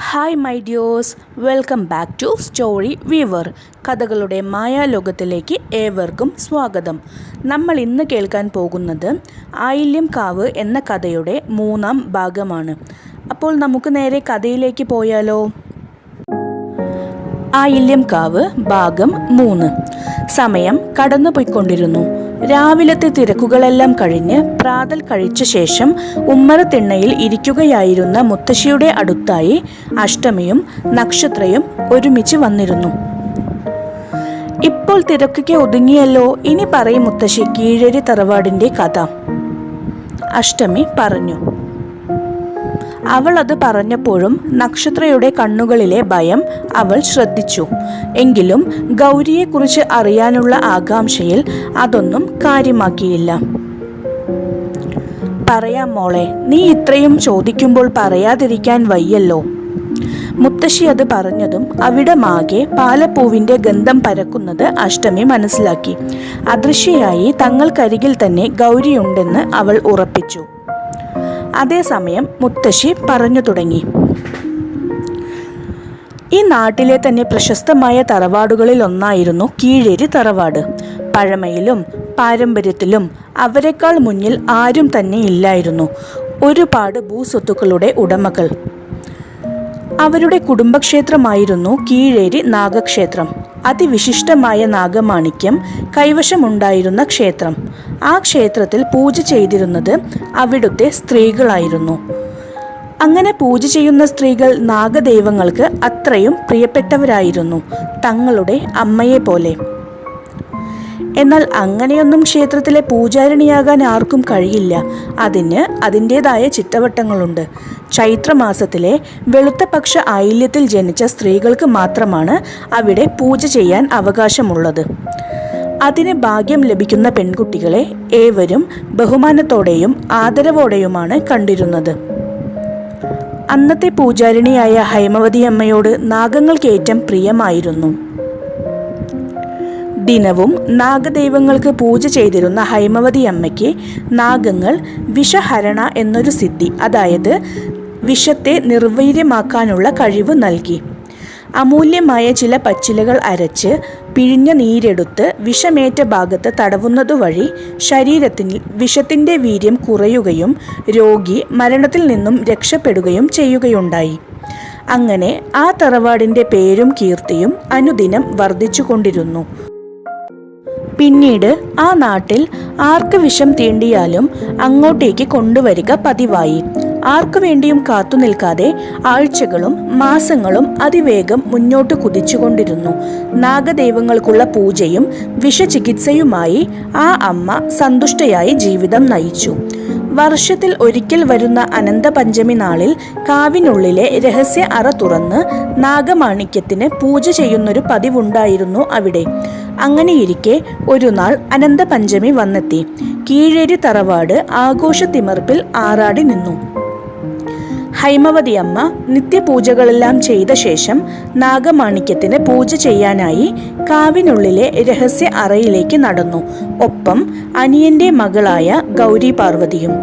Hi my dears welcome back to story weaver കഥകളുടെ മായാലോകത്തിലേക്ക് ഏവർക്കും സ്വാഗതം. നമ്മൾ ഇന്ന് കേൾക്കാൻ പോകുന്നത് ആയില്യം കാവ് എന്ന കഥയുടെ മൂന്നാം ഭാഗമാണ്. അപ്പോൾ നമുക്ക് നേരെ കഥയിലേക്ക് പോയാലോ? ആയില്യം കാവ് ഭാഗം മൂന്ന്. സമയം കടന്നുപോയിക്കൊണ്ടിരുന്നു. രാവിലത്തെ തിരക്കുകളെല്ലാം കഴിഞ്ഞ് പ്രാതൽ കഴിച്ച ശേഷം ഉമ്മറത്തിണ്ണയിൽ ഇരിക്കുകയായിരുന്ന മുത്തശ്ശിയുടെ അടുത്തായി അഷ്ടമിയും നക്ഷത്രയും ഒരുമിച്ച് വന്നിരുന്നു. ഇപ്പോൾ തിരക്കൊക്കെ ഒതുങ്ങിയല്ലോ ഇനി പറയും മുത്തശ്ശി കീഴേരി തറവാടിന്റെ കഥ. അഷ്ടമി പറഞ്ഞു. അവൾ അത് പറഞ്ഞപ്പോഴും നക്ഷത്രയുടെ കണ്ണുകളിലെ ഭയം അവൾ ശ്രദ്ധിച്ചു. എങ്കിലും ഗൗരിയെക്കുറിച്ച് അറിയാനുള്ള ആകാംക്ഷയിൽ അതൊന്നും കാര്യമാക്കിയില്ല. പറയാം മോളെ നീ ഇത്രയും ചോദിക്കുമ്പോൾ പറയാതിരിക്കാൻ വയ്യല്ലോ മുത്തശ്ശി അത് പറഞ്ഞതും അവിടെ മാകെ പാലപ്പൂവിന്റെ ഗന്ധം പരക്കുന്നത് അഷ്ടമി മനസ്സിലാക്കി. അദൃശ്യയായി തങ്ങൾക്കരികിൽ തന്നെ ഗൗരിയുണ്ടെന്ന് അവൾ ഉറപ്പിച്ചു. അതേസമയം മുത്തശ്ശി പറഞ്ഞു തുടങ്ങി. ഈ നാട്ടിലെ തന്നെ പ്രശസ്തമായ തറവാടുകളിൽ ഒന്നായിരുന്നു കീഴേരി തറവാട്. പഴമയിലും പാരമ്പര്യത്തിലും അവരെക്കാൾ മുന്നിൽ ആരും തന്നെ ഇല്ലായിരുന്നു. ഒരുപാട് ഭൂസ്വത്തുക്കളുടെ ഉടമകൾ. അവരുടെ കുടുംബക്ഷേത്രമായിരുന്നു കീഴേരി നാഗക്ഷേത്രം. അതിവിശിഷ്ടമായ നാഗമാണിക്യം കൈവശമുണ്ടായിരുന്ന ക്ഷേത്രം. ആ ക്ഷേത്രത്തിൽ പൂജ ചെയ്തിരുന്നത് അവിടുത്തെ സ്ത്രീകളായിരുന്നു. അങ്ങനെ പൂജ ചെയ്യുന്ന സ്ത്രീകൾ നാഗദൈവങ്ങൾക്ക് അത്രയും പ്രിയപ്പെട്ടവരായിരുന്നു തങ്ങളുടെ അമ്മയെ പോലെ എന്നാൽ അങ്ങനെയൊന്നും ക്ഷേത്രത്തിലെ പൂജാരിണിയാകാൻ ആർക്കും കഴിയില്ല. അതിന് അതിന്റെതായ ചിട്ടവട്ടങ്ങളുണ്ട്. ചൈത്രമാസത്തിലെ വെളുത്ത പക്ഷ ആയില്യത്തിൽ ജനിച്ച സ്ത്രീകൾക്ക് മാത്രമാണ് അവിടെ പൂജ ചെയ്യാൻ അവകാശമുള്ളത്. അതിന് ഭാഗ്യം ലഭിക്കുന്ന പെൺകുട്ടികളെ ഏവരും ബഹുമാനത്തോടെയും ആദരവോടെയുമാണ് കണ്ടിരുന്നത്. അന്നത്തെ പൂജാരിണിയായ ഹൈമവതി അമ്മയോട് നാഗങ്ങൾക്കേറ്റം പ്രിയമായിരുന്നു. ദിനവും നാഗദൈവങ്ങൾക്ക് പൂജ ചെയ്തിരുന്ന ഹൈമവതി അമ്മയ്ക്ക് നാഗങ്ങൾ വിഷഹരണ എന്നൊരു സിദ്ധി അതായത് വിഷത്തെ നിർവീര്യമാക്കാനുള്ള കഴിവ് നൽകി. അമൂല്യമായ ചില പച്ചിലകൾ അരച്ച് പിഴിഞ്ഞ നീരെടുത്ത് വിഷമേറ്റ ഭാഗത്ത് തടവുന്നതുവഴി ശരീരത്തിൽ വിഷത്തിന്റെ വീര്യം കുറയുകയും രോഗി മരണത്തിൽ നിന്നും രക്ഷപ്പെടുകയും ചെയ്യുകയുണ്ടായി. അങ്ങനെ ആ തറവാടിന്റെ പേരും കീർത്തിയും അനുദിനം വർദ്ധിച്ചുകൊണ്ടിരുന്നു. പിന്നീട് ആ നാട്ടിൽ ആർക്ക് വിഷം തീണ്ടിയാലും അങ്ങോട്ടേക്ക് കൊണ്ടുവരിക പതിവായി. ആർക്കു വേണ്ടിയും കാത്തു നിൽക്കാതെ ആഴ്ചകളും മാസങ്ങളും അതിവേഗം മുന്നോട്ട് കുതിച്ചുകൊണ്ടിരുന്നു. നാഗദൈവങ്ങൾക്കുള്ള പൂജയും വിഷചികിത്സയുമായി ആ അമ്മ സന്തുഷ്ടയായി ജീവിതം നയിച്ചു. വർഷത്തിൽ ഒരിക്കൽ വരുന്ന അനന്തപഞ്ചമി നാളിൽ കാവിനുള്ളിലെ രഹസ്യ അറ തുറന്ന് നാഗമാണിക്യത്തിന് പൂജ ചെയ്യുന്നൊരു പതിവുണ്ടായിരുന്നു അവിടെ. അങ്ങനെയിരിക്കെ ഒരു നാൾ അനന്തപഞ്ചമി വന്നെത്തി. കീഴേരി തറവാട് ആഘോഷത്തിമർപ്പിൽ ആറാടി നിന്നു. ഹൈമവതി അമ്മ നിത്യപൂജകളെല്ലാം ചെയ്ത ശേഷം നാഗമാണിക്യത്തിന് പൂജ ചെയ്യാനായി കാവിനുള്ളിലെ രഹസ്യ അറയിലേക്ക് നടന്നു. ഒപ്പം അനിയന്റെ മകളായ ഗൗരി പാർവതിയും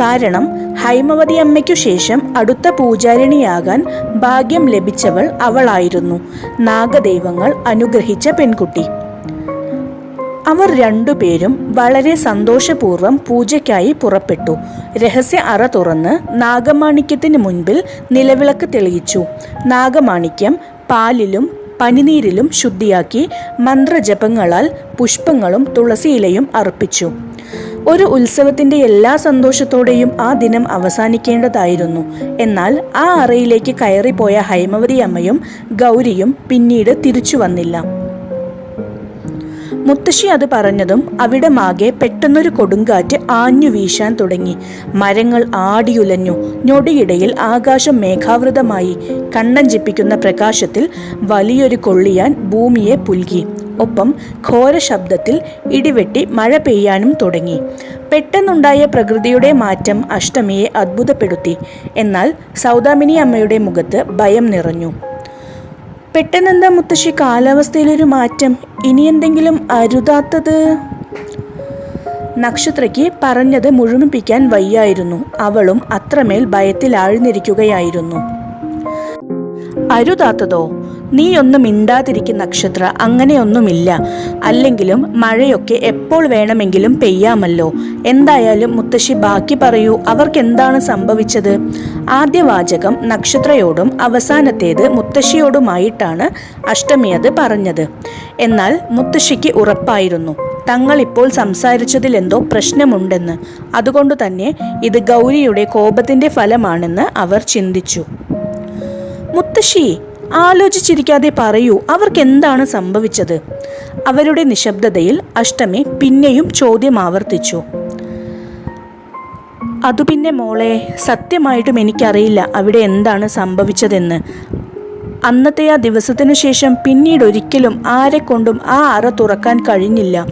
കാരണം ഹൈമവതി അമ്മയ്ക്കു ശേഷം അടുത്ത പൂജാരിണിയാകാൻ ഭാഗ്യം ലഭിച്ചവൾ അവളായിരുന്നു. നാഗദൈവങ്ങൾ അനുഗ്രഹിച്ച പെൺകുട്ടി. അവർ രണ്ടുപേരും വളരെ സന്തോഷപൂർവം പൂജയ്ക്കായി പുറപ്പെട്ടു. രഹസ്യ അറ തുറന്ന് നാഗമാണിക്യത്തിന് മുൻപിൽ നിലവിളക്ക് തെളിയിച്ചു. നാഗമാണിക്യം പാലിലും പനിനീരിലും ശുദ്ധിയാക്കി മന്ത്രജപങ്ങളാൽ പുഷ്പങ്ങളും തുളസിയിലയും അർപ്പിച്ചു. ഒരു ഉത്സവത്തിന്റെ എല്ലാ സന്തോഷത്തോടെയും ആ ദിനം അവസാനിക്കേണ്ടതായിരുന്നു. എന്നാൽ ആ അറയിലേക്ക് കയറിപ്പോയ ഹൈമവതി അമ്മയും ഗൗരിയും പിന്നീട് തിരിച്ചു വന്നില്ല. മുത്തശ്ശി അത് പറഞ്ഞതും അവിടെ മാകെ പെട്ടെന്നൊരു കൊടുങ്കാറ്റ് ആഞ്ഞു വീശാൻ തുടങ്ങി. മരങ്ങൾ ആടിയുലഞ്ഞു. ഞൊടിയിടയിൽ ആകാശം മേഘാവൃതമായി. കണ്ണഞ്ചിപ്പിക്കുന്ന പ്രകാശത്തിൽ വലിയൊരു കൊള്ളിയാൻ ഭൂമിയെ പുൽകി. ഒപ്പം ഘോര ശബ്ദത്തിൽ ഇടിവെട്ടി മഴ പെയ്യാനും തുടങ്ങി. പെട്ടെന്നുണ്ടായ പ്രകൃതിയുടെ മാറ്റം അഷ്ടമിയെ അത്ഭുതപ്പെടുത്തി. എന്നാൽ സൗദാമിനി അമ്മയുടെ മുഖത്ത് ഭയം നിറഞ്ഞു. പെട്ടെന്നെന്താ മുത്തശ്ശി കാലാവസ്ഥയിലൊരു മാറ്റം? ഇനി എന്തെങ്കിലും അരുതാത്തത്? നക്ഷത്രയ്ക്ക് പറഞ്ഞത് മുഴുമിപ്പിക്കാൻ വയ്യായിരുന്നു. അവളും അത്രമേൽ ഭയത്തിൽ ആഴ്ന്നിരിക്കുകയായിരുന്നു അരുതാത്തതോ? നീയൊന്ന് മിണ്ടാതിരിക്കുന്ന നക്ഷത്ര അങ്ങനെയൊന്നുമില്ല. അല്ലെങ്കിലും മഴയൊക്കെ എപ്പോൾ വേണമെങ്കിലും പെയ്യാമല്ലോ. എന്തായാലും മുത്തശ്ശി ബാക്കി പറയൂ അവർക്ക് എന്താണ് സംഭവിച്ചത്? ആദ്യ വാചകം നക്ഷത്രയോടും അവസാനത്തേത് മുത്തശ്ശിയോടുമായിട്ടാണ് അഷ്ടമി അത് പറഞ്ഞത്. എന്നാൽ മുത്തശ്ശിക്ക് ഉറപ്പായിരുന്നു സംസാരിച്ചതിൽ എന്തോ പ്രശ്നമുണ്ടെന്ന്. അതുകൊണ്ട് തന്നെ ഇത് ഗൗരിയുടെ കോപത്തിന്റെ ഫലമാണെന്ന് അവർ ചിന്തിച്ചു. മുത്തശ്ശി ആലോചിച്ചിരിക്കാതെ പറയൂ അവർക്ക് എന്താണ് സംഭവിച്ചത്? അവരുടെ നിശബ്ദതയിൽ അഷ്ടമി പിന്നെയും ചോദ്യം ആവർത്തിച്ചു. അതു പിന്നെ മോളെ സത്യമായിട്ടും എനിക്കറിയില്ല അവിടെ എന്താണ് സംഭവിച്ചതെന്ന്. അന്നത്തെ ആ ദിവസത്തിനു ശേഷം പിന്നീട് ഒരിക്കലും ആരെക്കൊണ്ടും ആ അറ തുറക്കാൻ കഴിഞ്ഞില്ല.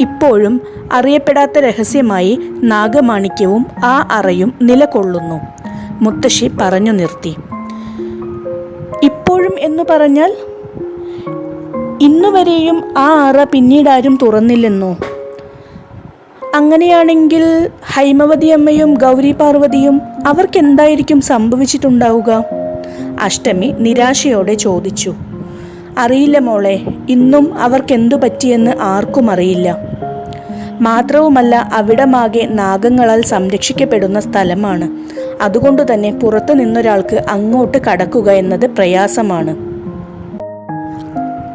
ഇപ്പോഴും അറിയപ്പെടാത്ത രഹസ്യമായി നാഗമാണിക്യവും ആ അറയും നിലകൊള്ളുന്നു മുത്തശ്ശി പറഞ്ഞു നിർത്തി. ഇപ്പോഴും എന്ന് പറഞ്ഞാൽ ഇന്നുവരെയും ആ അറ പിന്നീടാരും തുറന്നില്ലെന്നോ? അങ്ങനെയാണെങ്കിൽ ഹൈമവതി അമ്മയും ഗൗരി പാർവതിയും അവർക്കെന്തായിരിക്കും സംഭവിച്ചിട്ടുണ്ടാവുക? അഷ്ടമി നിരാശയോടെ ചോദിച്ചു. അറിയില്ല മോളെ ഇന്നും അവർക്കെന്തു പറ്റിയെന്ന് ആർക്കും അറിയില്ല. മാത്രവുമല്ല അവിടമാകെ നാഗങ്ങളാൽ സംരക്ഷിക്കപ്പെടുന്ന സ്ഥലമാണ് അതുകൊണ്ട് തന്നെ പുറത്തു നിന്നൊരാൾക്ക് അങ്ങോട്ട് കടക്കുക എന്നത് പ്രയാസമാണ്.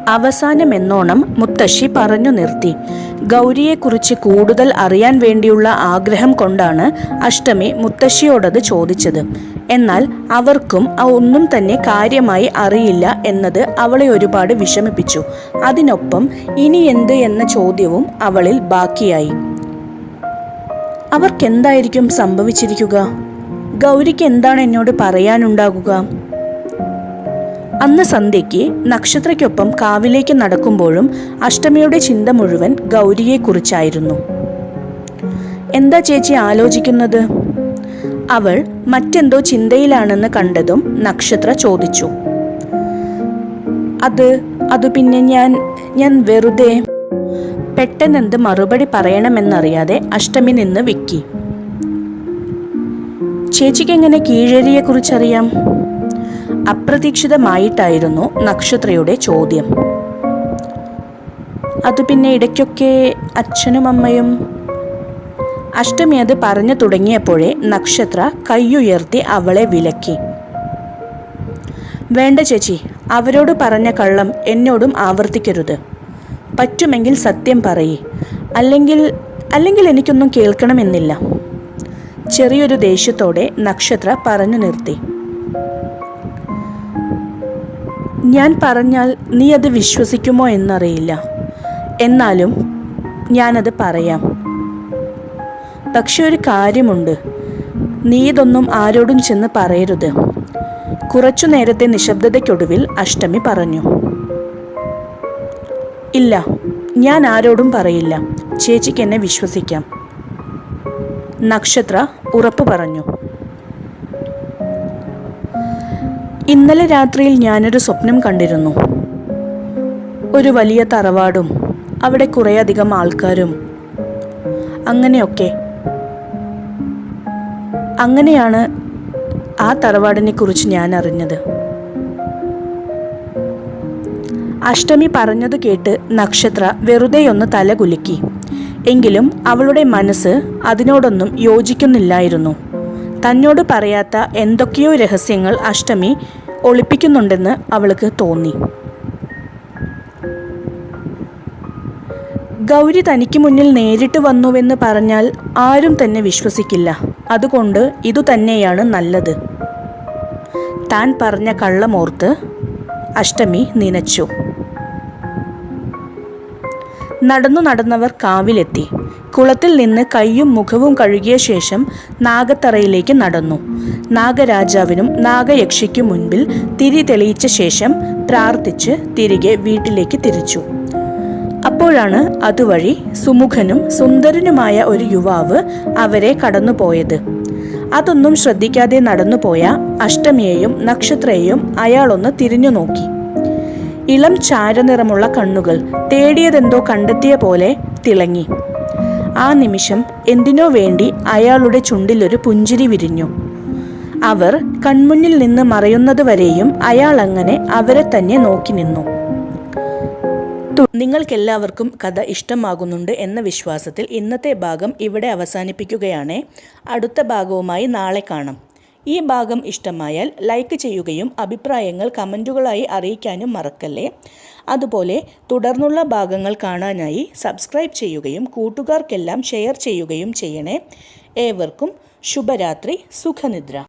അവസാനം എന്നോണം മുത്തശ്ശി പറഞ്ഞു നിർത്തി. ഗൗരിയെക്കുറിച്ച് കൂടുതൽ അറിയാൻ വേണ്ടിയുള്ള ആഗ്രഹം കൊണ്ടാണ് അഷ്ടമി മുത്തശ്ശിയോടത് ചോദിച്ചത്. എന്നാൽ അവർക്കും ഒന്നും തന്നെ കാര്യമായി അറിയില്ല എന്നത് അവളെ ഒരുപാട് വിഷമിപ്പിച്ചു. അതിനൊപ്പം ഇനി എന്ത് എന്ന ചോദ്യവും അവളിൽ ബാക്കിയായി. അവർക്കെന്തായിരിക്കും സംഭവിച്ചിരിക്കുക? ഗൗരിക്ക് എന്താണ് എന്നോട് പറയാനുണ്ടാകുക? അന്ന് സന്ധ്യയ്ക്ക് നക്ഷത്രയ്ക്കൊപ്പം കാവിലേക്ക് നടക്കുമ്പോഴും അഷ്ടമിയുടെ ചിന്ത മുഴുവൻ ഗൗരിയെക്കുറിച്ചായിരുന്നു. എന്താ ചേച്ചി ആലോചിക്കുന്നത്? അവൾ മറ്റെന്തോ ചിന്തയിലാണെന്ന് കണ്ടതും നക്ഷത്ര ചോദിച്ചു. അത് അത് പിന്നെ ഞാൻ ഞാൻ വെറുതെ പെട്ടെന്നെന്ത് മറുപടി പറയണമെന്നറിയാതെ അഷ്ടമി നിന്ന് വിക്കി. ചേച്ചിക്ക് എങ്ങനെ കീഴരിയെക്കുറിച്ചറിയാം അപ്രതീക്ഷിതമായിട്ടായിരുന്നു നക്ഷത്രയുടെ ചോദ്യം. അത് പിന്നെ ഇടയ്ക്കൊക്കെ അച്ഛനും അമ്മയും. അഷ്ടമി അത് പറഞ്ഞു തുടങ്ങിയപ്പോഴേ നക്ഷത്ര കൈയുയർത്തി അവളെ വിലക്കി. വേണ്ട ചേച്ചി അവരോട് പറഞ്ഞ കള്ളം എന്നോടും ആവർത്തിക്കരുത്. പറ്റുമെങ്കിൽ സത്യം പറയേ. അല്ലെങ്കിൽ അല്ലെങ്കിൽ എനിക്കൊന്നും കേൾക്കണമെന്നില്ല. ചെറിയൊരു ദേഷ്യത്തോടെ നക്ഷത്ര പറഞ്ഞു നിർത്തി. ഞാൻ പറഞ്ഞാൽ നീ അത് വിശ്വസിക്കുമോ എന്നറിയില്ല. എന്നാലും ഞാനത് പറയാം. പക്ഷെ ഒരു കാര്യമുണ്ട്. നീ ഇതൊന്നും ആരോടും ചെന്ന് പറയരുത്. കുറച്ചു നേരത്തെ നിശബ്ദതയ്ക്കൊടുവിൽ അഷ്ടമി പറഞ്ഞു. ഇല്ല ഞാൻ ആരോടും പറയില്ല. ചേച്ചിക്ക് എന്നെ വിശ്വസിക്കാം. നക്ഷത്ര ഉറപ്പു പറഞ്ഞു. ഇന്നലെ രാത്രിയിൽ ഞാനൊരു സ്വപ്നം കണ്ടിരുന്നു. ഒരു വലിയ തറവാടും അവിടെ കുറേയധികം ആൾക്കാരും. അങ്ങനെയൊക്കെ. അങ്ങനെയാണ് ആ തറവാടിനെ കുറിച്ച് ഞാൻ അറിഞ്ഞത്. അഷ്ടമി പറഞ്ഞത് കേട്ട് നക്ഷത്ര വെറുതെ ഒന്ന് തല കുലുക്കി എങ്കിലും അവളുടെ മനസ്സ് അതിനോടൊന്നും യോജിക്കുന്നില്ലായിരുന്നു. തന്നോട് പറയാത്ത എന്തൊക്കെയോ രഹസ്യങ്ങൾ അഷ്ടമി ഒളിപ്പിക്കുന്നുണ്ടെന്ന് അവൾക്ക് തോന്നി. ഗൗരി തനിക്ക് മുന്നിൽ നേരിട്ട് വന്നുവെന്ന് പറഞ്ഞാൽ ആരും തന്നെ വിശ്വസിക്കില്ല. അതുകൊണ്ട് ഇതുതന്നെയാണ് നല്ലത്. താൻ പറഞ്ഞ കള്ളമോർത്ത് അഷ്ടമി നനച്ചു. നടന്നു നടന്നവർ കാവിലെത്തി. കുളത്തിൽ നിന്ന് കയ്യും മുഖവും കഴുകിയ ശേഷം നാഗത്തറയിലേക്ക് നടന്നു. നാഗരാജാവിനും നാഗയക്ഷിക്കും മുൻപിൽ തിരി തെളിയിച്ച ശേഷം പ്രാർത്ഥിച്ച് തിരികെ വീട്ടിലേക്ക് തിരിച്ചു. അപ്പോഴാണ് അതുവഴി സുമുഖനും സുന്ദരനുമായ ഒരു യുവാവ് അവരെ കടന്നുപോയത്. അതൊന്നും ശ്രദ്ധിക്കാതെ നടന്നുപോയ അഷ്ടമിയെയും നക്ഷത്രയെയും അയാളൊന്ന് തിരിഞ്ഞു നോക്കി ഇളം ചാരനിറമുള്ള കണ്ണുകൾ തേടിയതെന്തോ കണ്ടെത്തിയ പോലെ തിളങ്ങി. ആ നിമിഷം എന്തിനോ വേണ്ടി അയാളുടെ ചുണ്ടിലൊരു പുഞ്ചിരി വിരിഞ്ഞു. അവർ കൺമുന്നിൽ നിന്ന് മറയുന്നതുവരെയും അയാൾ അങ്ങനെ അവരെ തന്നെ നോക്കി നിന്നു. നിങ്ങൾക്കെല്ലാവർക്കും കഥ ഇഷ്ടമാകുന്നുണ്ട് എന്ന വിശ്വാസത്തിൽ ഇന്നത്തെ ഭാഗം ഇവിടെ അവസാനിപ്പിക്കുകയാണ്. അടുത്ത ഭാഗവുമായി നാളെ കാണാം. ഈ ഭാഗം ഇഷ്ടമായാൽ ലൈക്ക് ചെയ്യുകയും അഭിപ്രായങ്ങൾ കമന്റുകളായി അറിയിക്കാനും മറക്കല്ലേ? അതുപോലെ തുടർന്നുള്ള ഭാഗങ്ങൾ കാണാനായി സബ്സ്ക്രൈബ് ചെയ്യുകയും കൂട്ടുകാർക്കെല്ലാം ഷെയർ ചെയ്യുകയും ചെയ്യണേ. ഏവർക്കും ശുഭരാത്രി സുഖനിദ്ര.